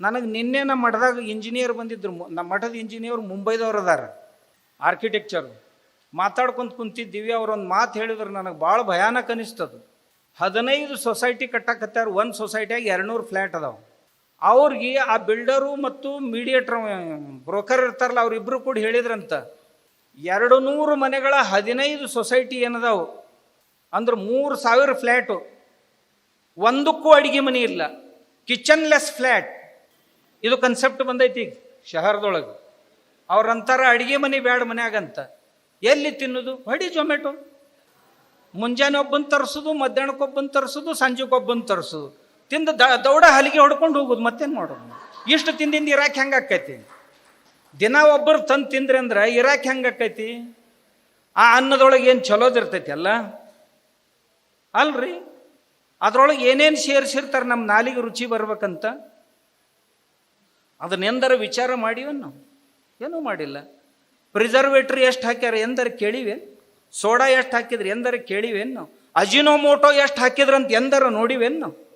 ನನಗೆ ನಿನ್ನೆ ನಮ್ಮ ಮಠದಾಗ ಇಂಜಿನಿಯರ್ ಬಂದಿದ್ರು. ಮು- ನಮ್ಮ ಮಠದ ಇಂಜಿನಿಯರ್ ಮುಂಬೈದವ್ರು ಅದಾರ ಆರ್ಕಿಟೆಕ್ಚರ್ ಮಾತಾಡ್ಕೊಂತ ಕುಂತಿದ್ದೀವಿ ಅವ್ರೊಂದು ಮಾತು ಹೇಳಿದ್ರು, ನನಗೆ ಭಾಳ ಭಯಾನಕ ಅನಿಸ್ತದ. ಹದಿನೈದು ಸೊಸೈಟಿ ಕಟ್ಟಕತ್ತಾರ, ಒಂದು ಸೊಸೈಟಿಯಾಗ ಎರಡುನೂರು ಫ್ಲ್ಯಾಟ್ ಅದಾವೆ. ಅವ್ರಿಗೆ ಆ ಬಿಲ್ಡರು ಮತ್ತು ಮೀಡಿಯೇಟ್ರ್ ಬ್ರೋಕರ್ ಇರ್ತಾರಲ್ಲ ಅವರಿಬ್ಬರು ಕೂಡ ಹೇಳಿದ್ರಂತ. ಎರಡು ನೂರು ಮನೆಗಳ ಹದಿನೈದು ಸೊಸೈಟಿ ಏನದಾವು? ಅಂದ್ರೆ ಮೂರು ಸಾವಿರ ಫ್ಲ್ಯಾಟು ಒಂದಕ್ಕೂ ಅಡಿಗೆ ಮನೆ ಇಲ್ಲ. ಕಿಚನ್ಲೆಸ್ ಫ್ಲ್ಯಾಟ್ ಇದು ಕನ್ಸೆಪ್ಟ್ ಬಂದೈತಿ ಈಗ, ಶಹರದೊಳಗೆ. ಅವ್ರಂತಾರ ಅಡಿಗೆ ಮನೆ ಬೇಡ ಮನ್ಯಾಗಂತ ಎಲ್ಲಿ ತಿನ್ನೋದು? ಹೊಡಿ ಜೊಮೆಟೊ ಮುಂಜಾನೆ ಒಬ್ಬನ ತರಿಸೋದು ಮಧ್ಯಾಹ್ನಕ್ಕೊಬ್ಬನ ತರಿಸೋದು ಸಂಜೆಗೊಬ್ಬನ ತರಿಸೋದು. ತಿಂದು ದ, ದೌಡ ಹಲಿಗೆ ಹೊಡ್ಕೊಂಡು ಹೋಗೋದು, ಮತ್ತೇನು ಮಾಡೋದು? ಇಷ್ಟು ತಿಂದಿಂದ ಇರಾಕ್ ಹೆಂಗೆ ಆಕೈತಿ? ದಿನ ಒಬ್ಬರು ತಂದು ತಿಂದ್ರೆ ಅಂದ್ರೆ ಇರಾಕ್ ಹೆಂಗೆ ಆಕೈತಿ? ಆ ಅನ್ನದೊಳಗೆ ಏನು ಚಲೋದಿರ್ತೈತಿ ಅಲ್ಲ? ಅಲ್ರಿ? ಅದರೊಳಗೆ ಏನೇನು ಸೇರಿಸಿರ್ತಾರೆ ನಮ್ಮ ನಾಲಿಗೆ ರುಚಿ ಬರ್ಬೇಕಂತ? ಅದನ್ನೆಂದರ ವಿಚಾರ ಮಾಡಿವೇನು ನಾವು? ಏನೂ ಮಾಡಿಲ್ಲ. ಪ್ರಿಸರ್ವೇಟ್ರಿ ಎಷ್ಟು ಹಾಕ್ಯಾರ ಎಂದರೆ ಕೇಳಿವೆ? ಸೋಡಾ ಎಷ್ಟು ಹಾಕಿದ್ರಿ ಎಂದರೆ ಕೇಳಿವೇನು ನಾವು? ಅಜಿನೋಮೋಟೋ ಎಷ್ಟು ಹಾಕಿದ್ರಂತ ಎಂದರ ನೋಡಿವೇನು ನಾವು?